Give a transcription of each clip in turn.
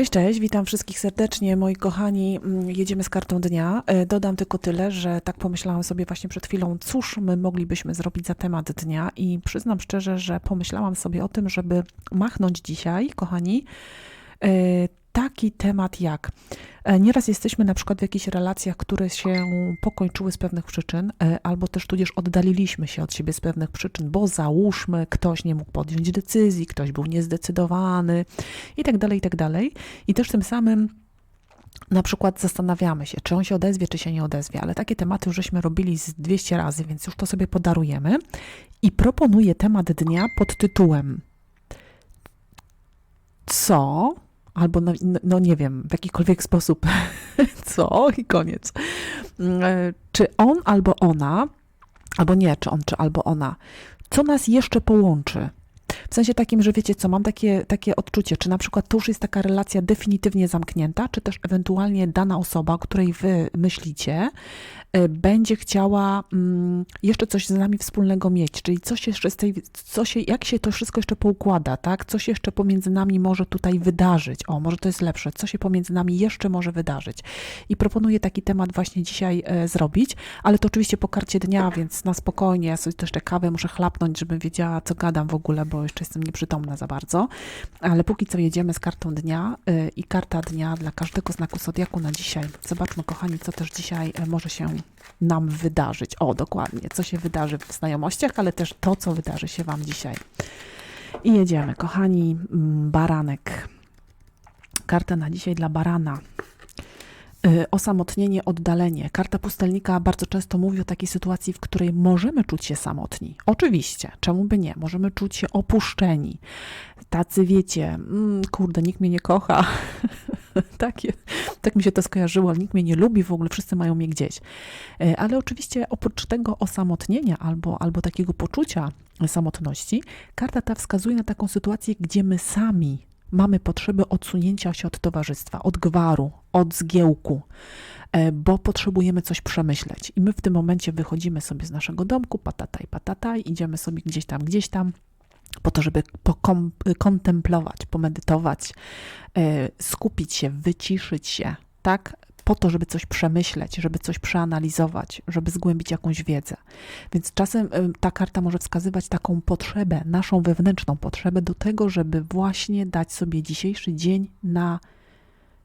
Cześć, cześć, witam wszystkich serdecznie, moi kochani. Mm, Jedziemy z kartą dnia. E, Dodam tylko tyle, że tak pomyślałam sobie właśnie przed chwilą, cóż my moglibyśmy zrobić za temat dnia i przyznam szczerze, że pomyślałam sobie o tym, żeby machnąć dzisiaj, kochani, e, taki temat jak e, nieraz jesteśmy na przykład w jakichś relacjach, które się pokończyły z pewnych przyczyn, e, albo też tudzież oddaliliśmy się od siebie z pewnych przyczyn, bo załóżmy, ktoś nie mógł podjąć decyzji, ktoś był niezdecydowany i tak dalej, i tak dalej. I też tym samym na przykład zastanawiamy się, czy on się odezwie, czy się nie odezwie, ale takie tematy już żeśmy robili z 200 razy, więc już to sobie podarujemy. I proponuję temat dnia pod tytułem Co, albo no, no nie wiem, w jakikolwiek sposób co i koniec. Mm, e, Czy on albo ona, albo nie, czy on, czy albo ona, co nas jeszcze połączy? W sensie takim, że wiecie co, mam takie, takie odczucie, czy na przykład to już jest taka relacja definitywnie zamknięta, czy też ewentualnie dana osoba, o której wy myślicie, będzie chciała mm, jeszcze coś z nami wspólnego mieć, czyli coś jeszcze z tej, co się, jak się to wszystko jeszcze poukłada, tak? Co się jeszcze pomiędzy nami może tutaj wydarzyć? O, może to jest lepsze, co się pomiędzy nami jeszcze może wydarzyć? I proponuję taki temat właśnie dzisiaj e, zrobić, ale to oczywiście po karcie dnia, więc na spokojnie, ja sobie też jeszcze kawę muszę chlapnąć, żebym wiedziała, co gadam w ogóle, bo jeszcze jestem nieprzytomna za bardzo. Ale póki co jedziemy z kartą dnia y, i karta dnia dla każdego znaku zodiaku na dzisiaj. Zobaczmy, kochani, co też dzisiaj e, może się nam wydarzyć. O, dokładnie, co się wydarzy w znajomościach, ale też to, co wydarzy się Wam dzisiaj. I jedziemy, kochani, mm, baranek. Karta na dzisiaj dla barana. Y, Osamotnienie, oddalenie. Karta pustelnika bardzo często mówi o takiej sytuacji, w której możemy czuć się samotni. Oczywiście, czemu by nie? Możemy czuć się opuszczeni. Tacy wiecie, mm, kurde, nikt mnie nie kocha. Takie, tak mi się to skojarzyło, nikt mnie nie lubi, w ogóle wszyscy mają mnie gdzieś. Y, Ale oczywiście oprócz tego osamotnienia albo, albo takiego poczucia samotności, karta ta wskazuje na taką sytuację, gdzie my sami mamy potrzebę odsunięcia się od towarzystwa, od gwaru, od zgiełku, e, bo potrzebujemy coś przemyśleć. I my w tym momencie wychodzimy sobie z naszego domku, patataj, patataj, idziemy sobie gdzieś tam, gdzieś tam, po to, żeby pokom- kontemplować, pomedytować, e, skupić się, wyciszyć się, tak? Po to, żeby coś przemyśleć, żeby coś przeanalizować, żeby zgłębić jakąś wiedzę. Więc czasem y, ta karta może wskazywać taką potrzebę, naszą wewnętrzną potrzebę do tego, żeby właśnie dać sobie dzisiejszy dzień na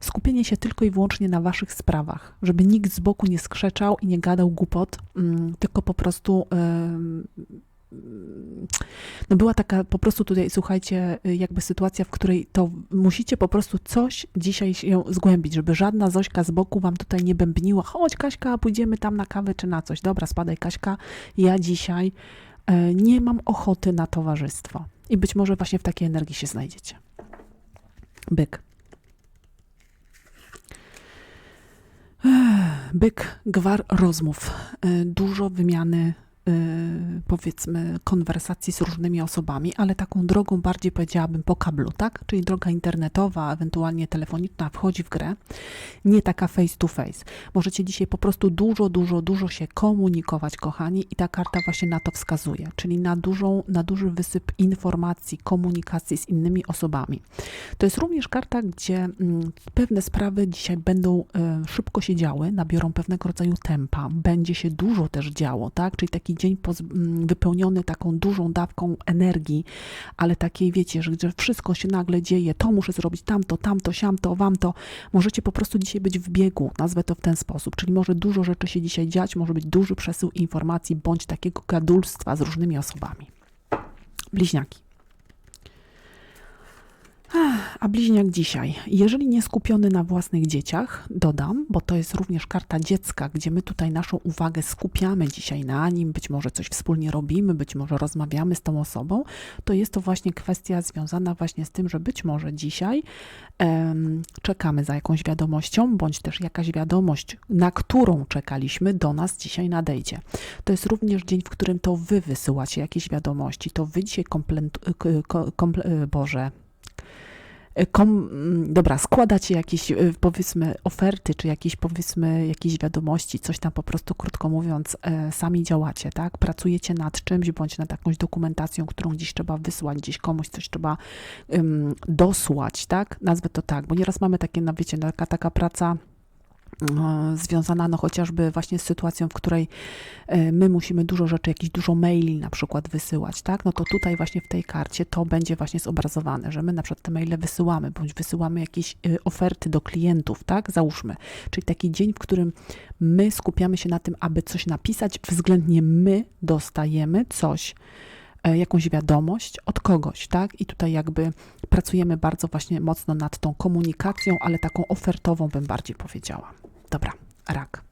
skupienie się tylko i wyłącznie na waszych sprawach, żeby nikt z boku nie skrzeczał i nie gadał głupot, mm, tylko po prostu no była taka po prostu tutaj, słuchajcie, jakby sytuacja, w której to musicie po prostu coś dzisiaj się zgłębić, żeby żadna Zośka z boku wam tutaj nie bębniła, chodź Kaśka, pójdziemy tam na kawę czy na coś. Dobra, spadaj Kaśka, ja dzisiaj e, nie mam ochoty na towarzystwo. I być może właśnie w takiej energii się znajdziecie. Byk. Byk, gwar rozmów, e, dużo wymiany powiedzmy konwersacji z różnymi osobami, ale taką drogą bardziej powiedziałabym po kablu, tak? Czyli droga internetowa, ewentualnie telefoniczna wchodzi w grę, nie taka face to face. Możecie dzisiaj po prostu dużo, dużo, dużo się komunikować, kochani, i ta karta właśnie na to wskazuje, czyli na dużą, na duży wysyp informacji, komunikacji z innymi osobami. To jest również karta, gdzie mm, pewne sprawy dzisiaj będą e, szybko się działy, nabiorą pewnego rodzaju tempa, będzie się dużo też działo, tak? Czyli taki dzień mm, wypełniony taką dużą dawką energii, ale takiej wiecie, że wszystko się nagle dzieje, to muszę zrobić tamto, tamto, siamto, wamto. Możecie po prostu dzisiaj być w biegu, nazwę to w ten sposób, czyli może dużo rzeczy się dzisiaj dziać, może być duży przesył informacji, bądź takiego gadulstwa z różnymi osobami. Bliźniaki. A bliźniak dzisiaj, jeżeli nie skupiony na własnych dzieciach, dodam, bo to jest również karta dziecka, gdzie my tutaj naszą uwagę skupiamy dzisiaj na nim, być może coś wspólnie robimy, być może rozmawiamy z tą osobą, to jest to właśnie kwestia związana właśnie z tym, że być może dzisiaj em, czekamy za jakąś wiadomością, bądź też jakaś wiadomość, na którą czekaliśmy, do nas dzisiaj nadejdzie. To jest również dzień, w którym to wy wysyłacie jakieś wiadomości, to wy dzisiaj komplet, komple, Boże, e, kom, dobra, składacie jakieś e, powiedzmy oferty, czy jakieś powiedzmy jakieś wiadomości, coś tam po prostu krótko mówiąc, e, sami działacie, tak? Pracujecie nad czymś, bądź nad jakąś dokumentacją, którą gdzieś trzeba wysłać, gdzieś komuś coś trzeba ym, dosłać, tak? Nazwę to tak, bo nieraz mamy takie, no wiecie, no, taka, taka praca związana no chociażby właśnie z sytuacją, w której e, my musimy dużo rzeczy, jakieś dużo maili na przykład wysyłać, tak? No to tutaj właśnie w tej karcie to będzie właśnie zobrazowane, że my na przykład te maile wysyłamy, bądź wysyłamy jakieś e, oferty do klientów, tak? Załóżmy. Czyli taki dzień, w którym my skupiamy się na tym, aby coś napisać, względnie my dostajemy coś, e, jakąś wiadomość od kogoś, tak? I tutaj jakby pracujemy bardzo właśnie mocno nad tą komunikacją, ale taką ofertową bym bardziej powiedziała. Dobra, rak.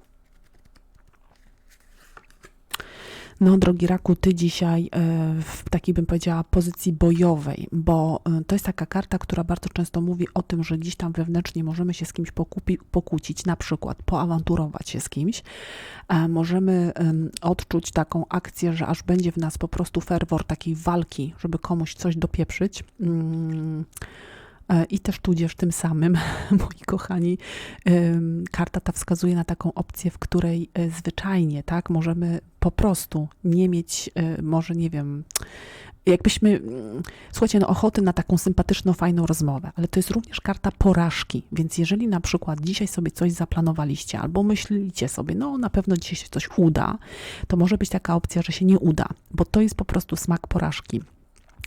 No, drogi raku, ty dzisiaj e, w takiej bym powiedziała pozycji bojowej, bo e, to jest taka karta, która bardzo często mówi o tym, że gdzieś tam wewnętrznie możemy się z kimś pokupi, pokłócić, na przykład poawanturować się z kimś. Możemy em, odczuć taką akcję, że aż będzie w nas po prostu ferwor takiej walki, żeby komuś coś dopieprzyć. Mm. E, I też tudzież tym samym, moi kochani, karta ta wskazuje na taką opcję, w której e, zwyczajnie, tak, możemy po prostu nie mieć, e, może nie wiem, jakbyśmy, mm, słuchajcie, no ochoty na taką sympatyczną, fajną rozmowę, ale to jest również karta porażki, więc jeżeli na przykład dzisiaj sobie coś zaplanowaliście, albo myślicie sobie, no na pewno dzisiaj się coś uda, to może być taka opcja, że się nie uda, bo to jest po prostu smak porażki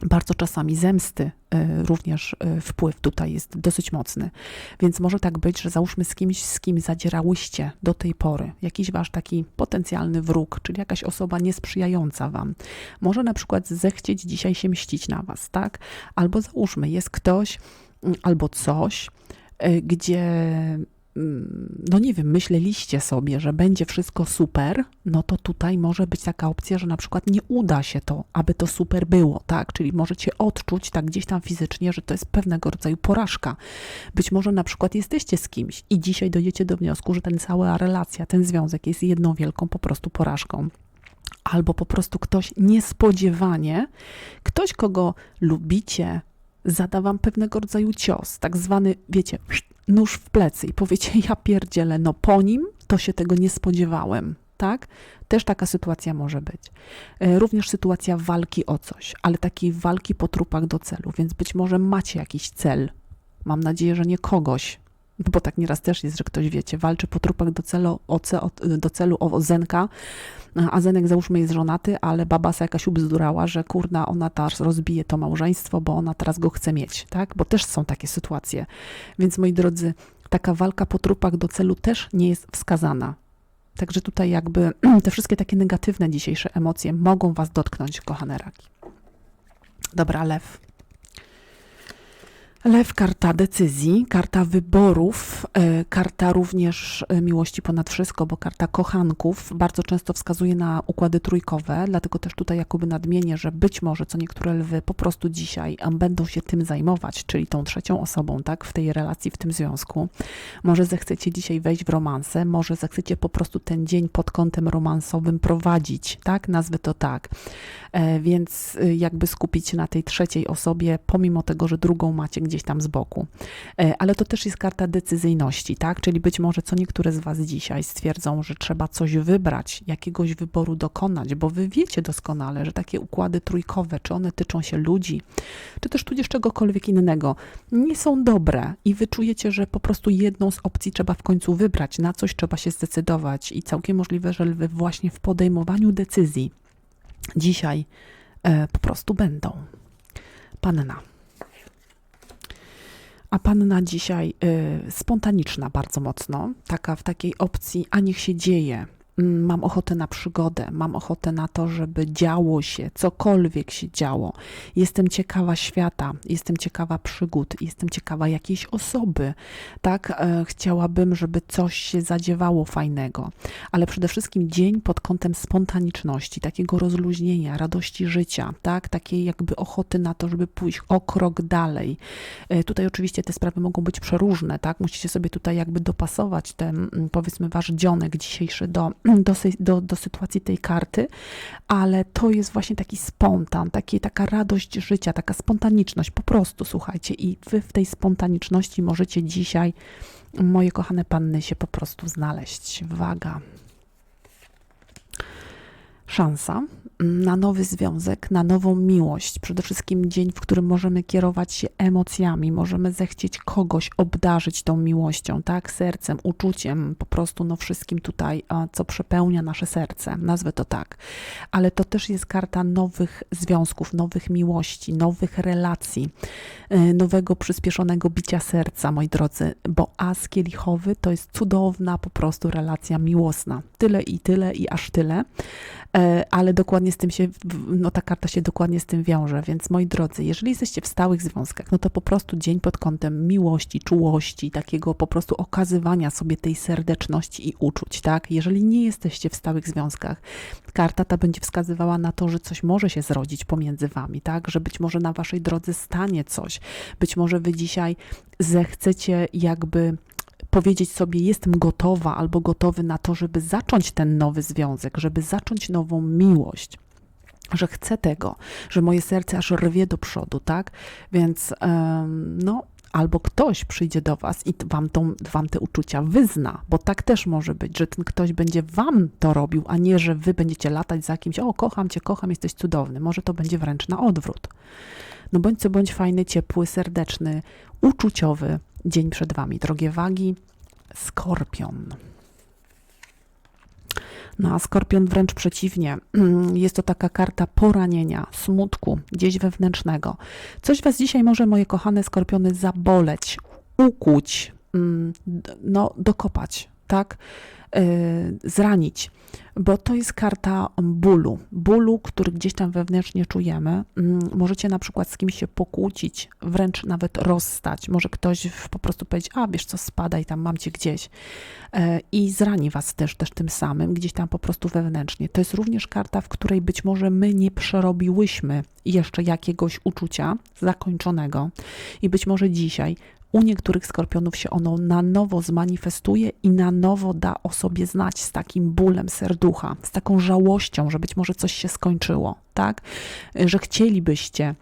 bardzo czasami zemsty y, również y, wpływ tutaj jest dosyć mocny. Więc może tak być, że załóżmy z kimś, z kim zadzierałyście do tej pory, jakiś wasz taki potencjalny wróg, czyli jakaś osoba niesprzyjająca wam, może na przykład zechcieć dzisiaj się mścić na was, tak? Albo załóżmy, jest ktoś mm, albo coś, y, gdzie no nie wiem, myśleliście sobie, że będzie wszystko super, no to tutaj może być taka opcja, że na przykład nie uda się to, aby to super było, tak? Czyli możecie odczuć tak gdzieś tam fizycznie, że to jest pewnego rodzaju porażka. Być może na przykład jesteście z kimś i dzisiaj dojdziecie do wniosku, że ten cała relacja, ten związek jest jedną wielką po prostu porażką. Albo po prostu ktoś niespodziewanie, ktoś, kogo lubicie, zada wam pewnego rodzaju cios, tak zwany, wiecie, nóż w plecy i powiecie, ja pierdzielę, no po nim to się tego nie spodziewałem, tak? Też taka sytuacja może być. E, Również sytuacja walki o coś, ale takiej walki po trupach do celu, więc być może macie jakiś cel. Mam nadzieję, że nie kogoś, bo tak nieraz też jest, że ktoś, wiecie, walczy po trupach do celu o, ce, o, do celu o Zenka, a Zenek załóżmy jest żonaty, ale baba se jakaś ubzdurała, że kurna, ona teraz rozbije to małżeństwo, bo ona teraz go chce mieć, tak? Bo też są takie sytuacje. Więc moi drodzy, taka walka po trupach do celu też nie jest wskazana. Także tutaj jakby te wszystkie takie negatywne dzisiejsze emocje mogą was dotknąć, kochane raki. Dobra, lew. Lew, karta decyzji, karta wyborów, e, karta również e, miłości ponad wszystko, bo karta kochanków bardzo często wskazuje na układy trójkowe, dlatego też tutaj jakoby nadmienię, że być może co niektóre lwy po prostu dzisiaj będą się tym zajmować, czyli tą trzecią osobą, tak, w tej relacji, w tym związku. Może zechcecie dzisiaj wejść w romanse, może zechcecie po prostu ten dzień pod kątem romansowym prowadzić, tak, nazwę to tak. E, Więc y, jakby skupić się na tej trzeciej osobie, pomimo tego, że drugą macie gdzieś tam z boku. E, Ale to też jest karta decyzyjności, tak? Czyli być może co niektóre z Was dzisiaj stwierdzą, że trzeba coś wybrać, jakiegoś wyboru dokonać, bo Wy wiecie doskonale, że takie układy trójkowe, czy one tyczą się ludzi, czy też tudzież czegokolwiek innego, nie są dobre i Wy czujecie, że po prostu jedną z opcji trzeba w końcu wybrać, na coś trzeba się zdecydować i całkiem możliwe, że lwy właśnie w podejmowaniu decyzji dzisiaj e, po prostu będą. Panna. A panna dzisiaj y, spontaniczna bardzo mocno, taka w takiej opcji, a niech się dzieje. Mm, Mam ochotę na przygodę, mam ochotę na to, żeby działo się, cokolwiek się działo. Jestem ciekawa świata, jestem ciekawa przygód, jestem ciekawa jakiejś osoby. Tak, e, chciałabym, żeby coś się zadziewało fajnego, ale przede wszystkim dzień pod kątem spontaniczności, takiego rozluźnienia, radości życia, tak, takiej jakby ochoty na to, żeby pójść o krok dalej. E, Tutaj oczywiście te sprawy mogą być przeróżne, tak? Musicie sobie tutaj jakby dopasować ten, mm, powiedzmy, wasz dzionek dzisiejszy do do, do, do sytuacji tej karty, ale to jest właśnie taki spontan, taki, taka radość życia, taka spontaniczność, po prostu słuchajcie, i wy w tej spontaniczności możecie dzisiaj, moje kochane panny, się po prostu znaleźć. Waga. Szansa na nowy związek, na nową miłość. Przede wszystkim dzień, w którym możemy kierować się emocjami, możemy zechcieć kogoś obdarzyć tą miłością, tak, sercem, uczuciem, po prostu no wszystkim tutaj, co przepełnia nasze serce, nazwę to tak. Ale to też jest karta nowych związków, nowych miłości, nowych relacji, y, nowego przyspieszonego bicia serca, moi drodzy, bo as kielichowy to jest cudowna po prostu relacja miłosna. Tyle i tyle i aż tyle. E, ale dokładnie z tym się, no ta karta się dokładnie z tym wiąże, więc moi drodzy, jeżeli jesteście w stałych związkach, no to po prostu dzień pod kątem miłości, czułości, takiego po prostu okazywania sobie tej serdeczności i uczuć, tak? Jeżeli nie jesteście w stałych związkach, karta ta będzie wskazywała na to, że coś może się zrodzić pomiędzy wami, tak? Że być może na waszej drodze stanie coś, być może wy dzisiaj zechcecie jakby powiedzieć sobie, jestem gotowa albo gotowy na to, żeby zacząć ten nowy związek, żeby zacząć nową miłość. Że chcę tego, że moje serce aż rwie do przodu, tak? Więc no, albo ktoś przyjdzie do Was i wam, tą, wam te uczucia wyzna, bo tak też może być, że ten ktoś będzie Wam to robił, a nie, że Wy będziecie latać za kimś, o, kocham Cię, kocham, jesteś cudowny. Może to będzie wręcz na odwrót. No bądź co bądź fajny, ciepły, serdeczny, uczuciowy dzień przed Wami. Drogie wagi, Skorpion. No a Skorpion wręcz przeciwnie. Jest to taka karta poranienia, smutku, gdzieś wewnętrznego. Coś Was dzisiaj może, moje kochane Skorpiony, zaboleć, ukuć, mm, no dokopać, tak? Yy, zranić, bo to jest karta bólu, bólu, który gdzieś tam wewnętrznie czujemy. Mm, Możecie na przykład z kimś się pokłócić, wręcz nawet rozstać. Może ktoś po prostu powiedzieć, a wiesz co, spadaj tam, mam cię gdzieś. E, I zrani was też, też tym samym, gdzieś tam po prostu wewnętrznie. To jest również karta, w której być może my nie przerobiłyśmy jeszcze jakiegoś uczucia zakończonego i być może dzisiaj u niektórych skorpionów się ono na nowo zmanifestuje i na nowo da o sobie znać z takim bólem serducha, z taką żałością, że być może coś się skończyło, tak? Że chcielibyście,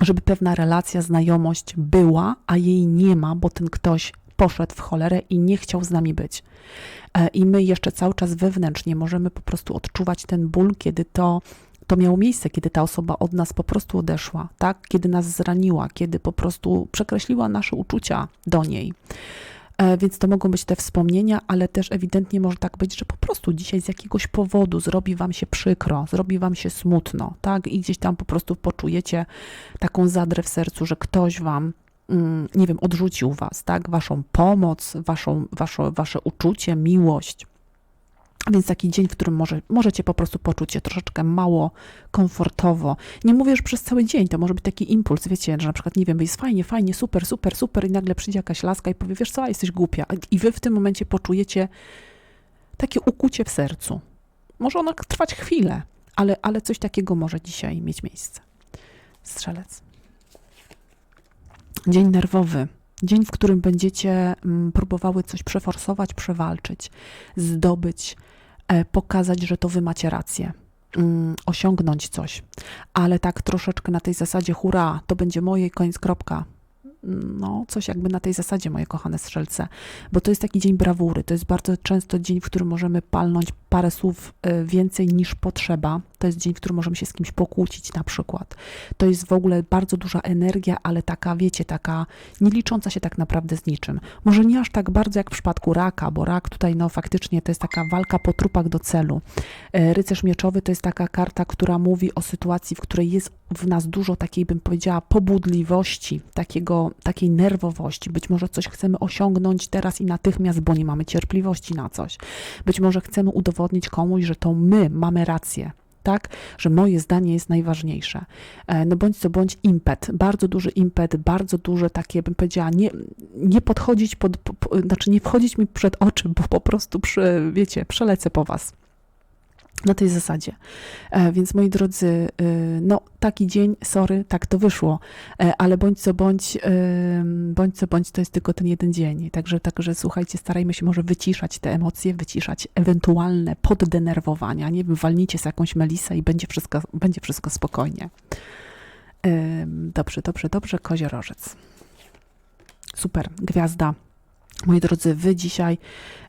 żeby pewna relacja, znajomość była, a jej nie ma, bo ten ktoś poszedł w cholerę i nie chciał z nami być. E, I my jeszcze cały czas wewnętrznie możemy po prostu odczuwać ten ból, kiedy to, to miało miejsce, kiedy ta osoba od nas po prostu odeszła, tak? Kiedy nas zraniła, kiedy po prostu przekreśliła nasze uczucia do niej. E, Więc to mogą być te wspomnienia, ale też ewidentnie może tak być, że po prostu dzisiaj z jakiegoś powodu zrobi wam się przykro, zrobi wam się smutno, tak? I gdzieś tam po prostu poczujecie taką zadrę w sercu, że ktoś wam, mm, nie wiem, odrzucił was, tak? Waszą pomoc, waszą, wasze, wasze uczucie, miłość. Więc taki dzień, w którym może, możecie po prostu poczuć się troszeczkę mało komfortowo. Nie mówię, że przez cały dzień, to może być taki impuls, wiecie, że na przykład, nie wiem, jest fajnie, fajnie, super, super, super i nagle przyjdzie jakaś laska i powie, wiesz co, jesteś głupia. I wy w tym momencie poczujecie takie ukucie w sercu. Może ono trwać chwilę, ale, ale coś takiego może dzisiaj mieć miejsce. Strzelec. Dzień nerwowy. Dzień, w którym będziecie mm, próbowały coś przeforsować, przewalczyć, zdobyć, e, pokazać, że to wy macie rację, mm, osiągnąć coś, ale tak troszeczkę na tej zasadzie, hurra, to będzie moje, koniec, kropka. No, coś jakby na tej zasadzie, moje kochane strzelce, bo to jest taki dzień brawury. To jest bardzo często dzień, w którym możemy palnąć parę słów e, więcej niż potrzeba. To jest dzień, w którym możemy się z kimś pokłócić, na przykład. To jest w ogóle bardzo duża energia, ale taka, wiecie, taka nie licząca się tak naprawdę z niczym. Może nie aż tak bardzo jak w przypadku raka, bo rak tutaj, no faktycznie to jest taka walka po trupach do celu. E, Rycerz mieczowy to jest taka karta, która mówi o sytuacji, w której jest w nas dużo takiej, bym powiedziała, pobudliwości, takiego, takiej nerwowości. Być może coś chcemy osiągnąć teraz i natychmiast, bo nie mamy cierpliwości na coś. Być może chcemy udowodnić komuś, że to my mamy rację. Tak, że moje zdanie jest najważniejsze. E, No bądź co bądź impet, bardzo duży impet, bardzo duże takie, bym powiedziała, nie, nie podchodzić pod, po, po, znaczy nie wchodzić mi przed oczy, bo po prostu, przy, wiecie, przelecę po was. Na tej zasadzie. E, więc moi drodzy, y, no taki dzień, sorry, tak to wyszło, e, ale bądź co bądź, bądź co bądź to jest tylko ten jeden dzień. Także, także słuchajcie, starajmy się może wyciszać te emocje, wyciszać ewentualne poddenerwowania. Nie wiem, walnijcie z jakąś melisę i będzie wszystko, będzie wszystko spokojnie. Dobrze, dobrze, dobrze, koziorożec. Super, gwiazda. Moi drodzy, wy dzisiaj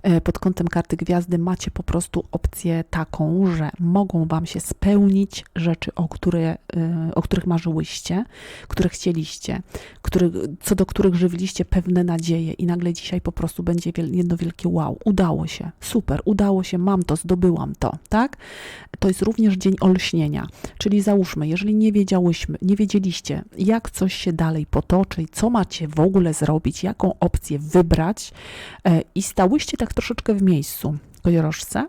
e, pod kątem karty gwiazdy macie po prostu opcję taką, że mogą wam się spełnić rzeczy, o, które, e, o których marzyłyście, które chcieliście, który, co do których żywiliście pewne nadzieje i nagle dzisiaj po prostu będzie jedno wielkie wow, udało się, super, udało się, mam to, zdobyłam to, tak? To jest również dzień olśnienia, czyli załóżmy, jeżeli nie wiedziałyśmy, nie wiedzieliście, jak coś się dalej potoczy, co macie w ogóle zrobić, jaką opcję wybrać e, i stałyście tak troszeczkę w miejscu, kojorożce,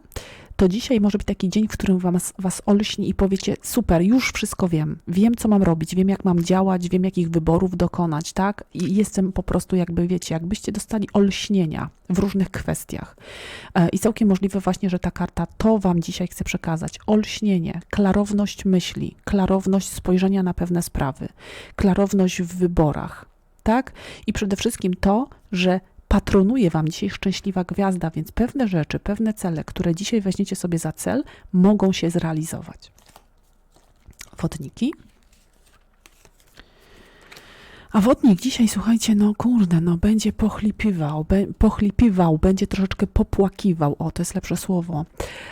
to dzisiaj może być taki dzień, w którym was, was olśni i powiecie, super, już wszystko wiem, wiem, co mam robić, wiem, jak mam działać, wiem, jakich wyborów dokonać, tak? I jestem po prostu jakby, wiecie, jakbyście dostali olśnienia w różnych kwestiach. E, I całkiem możliwe właśnie, że ta karta to wam dzisiaj chce przekazać. Olśnienie, klarowność myśli, klarowność spojrzenia na pewne sprawy, klarowność w wyborach, tak? I przede wszystkim to, że patronuje Wam dzisiaj szczęśliwa gwiazda, więc pewne rzeczy, pewne cele, które dzisiaj weźmiecie sobie za cel, mogą się zrealizować. Wodniki. A wodnik dzisiaj, słuchajcie, no kurde, no będzie pochlipiwał, be, pochlipiwał, będzie troszeczkę popłakiwał, o to jest lepsze słowo,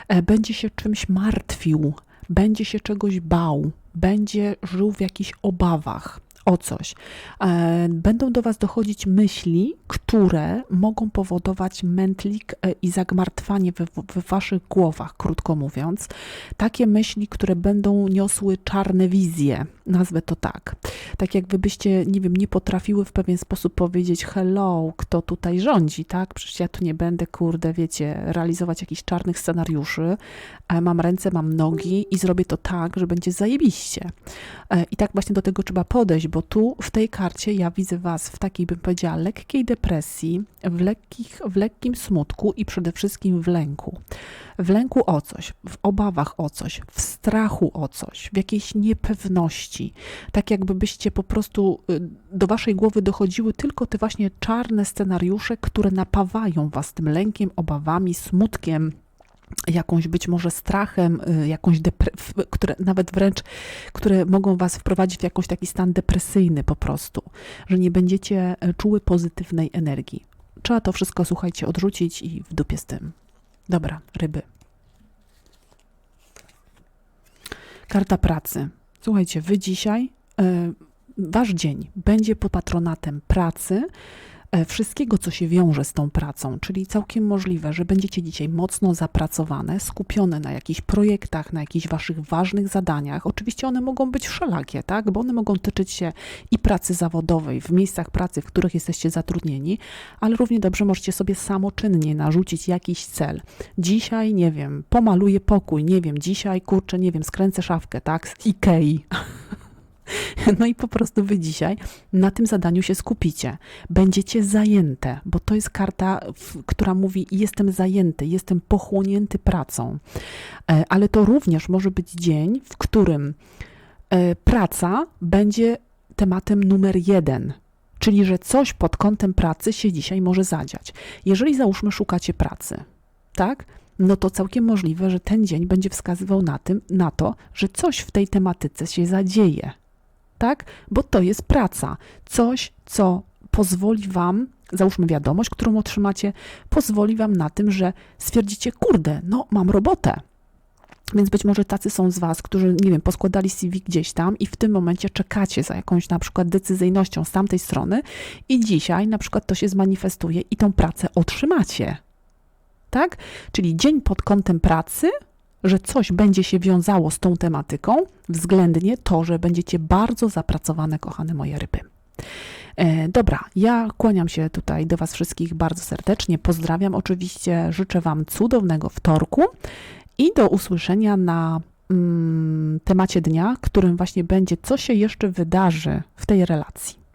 e, będzie się czymś martwił, będzie się czegoś bał, będzie żył w jakichś obawach o coś. E, Będą do Was dochodzić myśli, które mogą powodować mętlik e, i zagmartwanie we, we Waszych głowach, krótko mówiąc. Takie myśli, które będą niosły czarne wizje, nazwę to tak. Tak jakby byście, nie wiem, nie potrafiły w pewien sposób powiedzieć hello, kto tutaj rządzi, tak? Przecież ja tu nie będę, kurde, wiecie, realizować jakichś czarnych scenariuszy, a mam ręce, mam nogi i zrobię to tak, że będzie zajebiście. E, I tak właśnie do tego trzeba podejść, bo tu w tej karcie ja widzę Was w takiej, bym powiedziała, lekkiej depresji, w, lekkich, w lekkim smutku i przede wszystkim w lęku. W lęku o coś, w obawach o coś, w strachu o coś, w jakiejś niepewności. Tak jakby byście po prostu y, do Waszej głowy dochodziły tylko te właśnie czarne scenariusze, które napawają Was tym lękiem, obawami, smutkiem, jakąś być może strachem, y, jakąś które nawet wręcz, które mogą was wprowadzić w jakiś taki stan depresyjny po prostu, że nie będziecie e, czuły pozytywnej energii. Trzeba to wszystko, słuchajcie, odrzucić i w dupie z tym. Dobra, ryby. Karta pracy. Słuchajcie, wy dzisiaj, e, wasz dzień będzie pod patronatem pracy, e, wszystkiego, co się wiąże z tą pracą, czyli całkiem możliwe, że będziecie dzisiaj mocno zapracowane, skupione na jakichś projektach, na jakichś waszych ważnych zadaniach. Oczywiście one mogą być wszelakie, tak? Bo one mogą tyczyć się i pracy zawodowej, w miejscach pracy, w których jesteście zatrudnieni, ale równie dobrze możecie sobie samoczynnie narzucić jakiś cel. Dzisiaj, nie wiem, pomaluję pokój, nie wiem, dzisiaj, kurczę, nie wiem, skręcę szafkę, tak? Z Ikei. No i po prostu wy dzisiaj na tym zadaniu się skupicie. Będziecie zajęte, bo to jest karta, która mówi: Jestem zajęty, jestem pochłonięty pracą. E, Ale to również może być dzień, w którym e, praca będzie tematem numer jeden. Czyli, że coś pod kątem pracy się dzisiaj może zadziać. Jeżeli załóżmy, szukacie pracy, tak? No to całkiem możliwe, że ten dzień będzie wskazywał na, tym, na to, że coś w tej tematyce się zadzieje tak? Bo to jest praca. Coś, co pozwoli Wam, załóżmy wiadomość, którą otrzymacie, pozwoli Wam na tym, że stwierdzicie, kurde, no mam robotę. Więc być może tacy są z Was, którzy, nie wiem, poskładali CV gdzieś tam i w tym momencie czekacie za jakąś na przykład decyzyjnością z tamtej strony i dzisiaj na przykład to się zmanifestuje i tą pracę otrzymacie. Tak? Czyli dzień pod kątem pracy że coś będzie się wiązało z tą tematyką, względnie to, że będziecie bardzo zapracowane, kochane moje ryby. E, dobra, ja kłaniam się tutaj do Was wszystkich bardzo serdecznie. Pozdrawiam oczywiście, życzę Wam cudownego wtorku i do usłyszenia na mm, temacie dnia, którym właśnie będzie, co się jeszcze wydarzy w tej relacji.